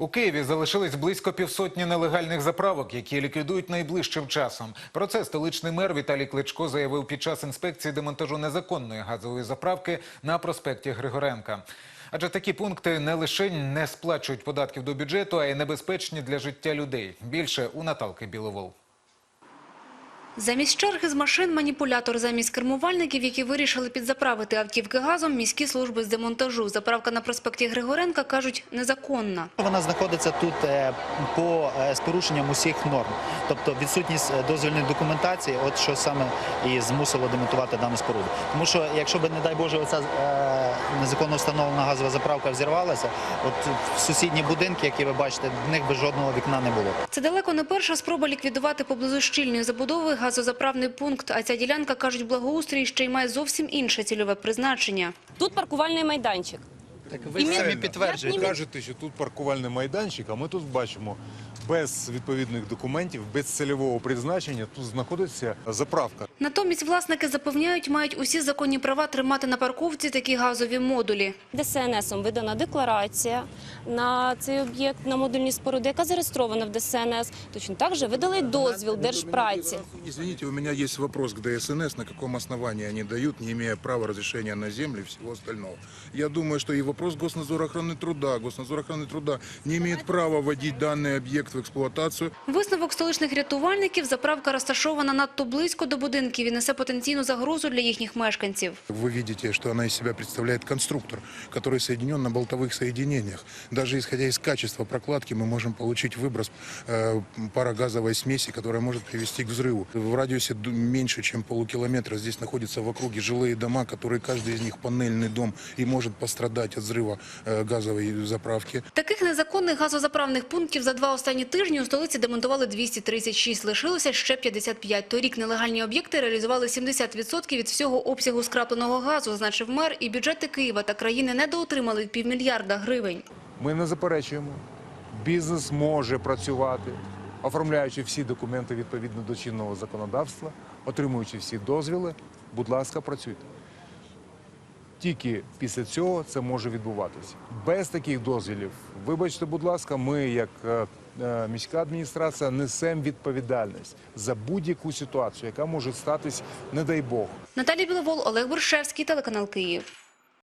У Києві залишились близько півсотні нелегальних заправок, які ліквідують найближчим часом. Про це столичний мер Віталій Кличко заявив під час інспекції демонтажу незаконної газової заправки на проспекті Григоренка. Адже такі пункти не лише не сплачують податків до бюджету, а й небезпечні для життя людей. Більше у Наталки Біловол. Замість черги з машин маніпулятор замість кермувальників, які вирішили підзаправити автівки газом, міські служби з демонтажу. Заправка на проспекті Григоренка, кажуть, незаконна. Вона знаходиться тут е, по е, з порушенням усіх норм, тобто відсутність е, дозвільної документації, от що саме і змусило демонтувати дану споруду. Тому що, якщо б, не дай Боже, оця незаконно встановлена газова заправка взірвалася, от сусідні будинки, які ви бачите, в них би жодного вікна не було. Це далеко не перша спроба ліквідувати поблизу щільної забудови газозаправний пункт. А ця ділянка, кажуть, благоустрій ще й має зовсім інше цільове призначення. Тут паркувальний майданчик. Так ви самі самі підтверджуєте. ні- Кажете, що тут паркувальний майданчик, а ми тут бачимо без відповідних документів, без цільового призначення тут знаходиться заправка. Натомість власники запевняють, мають усі законні права тримати на парковці такі газові модулі. ДСНСом видана декларація на цей об'єкт, на модульні споруди, яка зареєстрована в ДСНС. Точно так же видали дозвіл держпраці. Извините, у меня есть вопрос к ДСНС, на каком основании они дают, не имея права разрешения на землю и всего остального. Я думаю, что и вопрос Госнадзора охраны труда. Госнадзор охраны труда не имеет права вводить данный объект в эксплуатацию. Висновок столичних рятувальників – заправка розташована надто близько до будинків і несе потенційну загрозу для їхніх мешканців. Вы видите, что она из себя представляет конструктор, который соединен на болтовых соединениях. Даже исходя из качества прокладки мы можем получить выброс э, парогазовой смеси, которая может привести к взрыву. В радиусе ду- меньше, чем полукилометра здесь находятся в округе жилые дома, которые каждый из них панельный дом и может пострадать от взрыва э, газовой заправки. Таких незаконних газозаправних пунктів за два останні тижні у столиці демонтували 236, лишилося ще 55. Торік нелегальні об'єкти реалізували 70% від всього обсягу скрапленого газу, зазначив мер, і бюджети Києва та країни недоотримали півмільярда гривень. Ми не заперечуємо. Бізнес може працювати, оформляючи всі документи відповідно до чинного законодавства, отримуючи всі дозвіли. Будь ласка, працюйте. Тільки після цього це може відбуватися. Без таких дозвілів, вибачте, будь ласка, ми, як е, е, міська адміністрація, несемо відповідальність за будь-яку ситуацію, яка може статись, не дай Бог. Наталія Біловол, Олег Боршевський, телеканал Київ.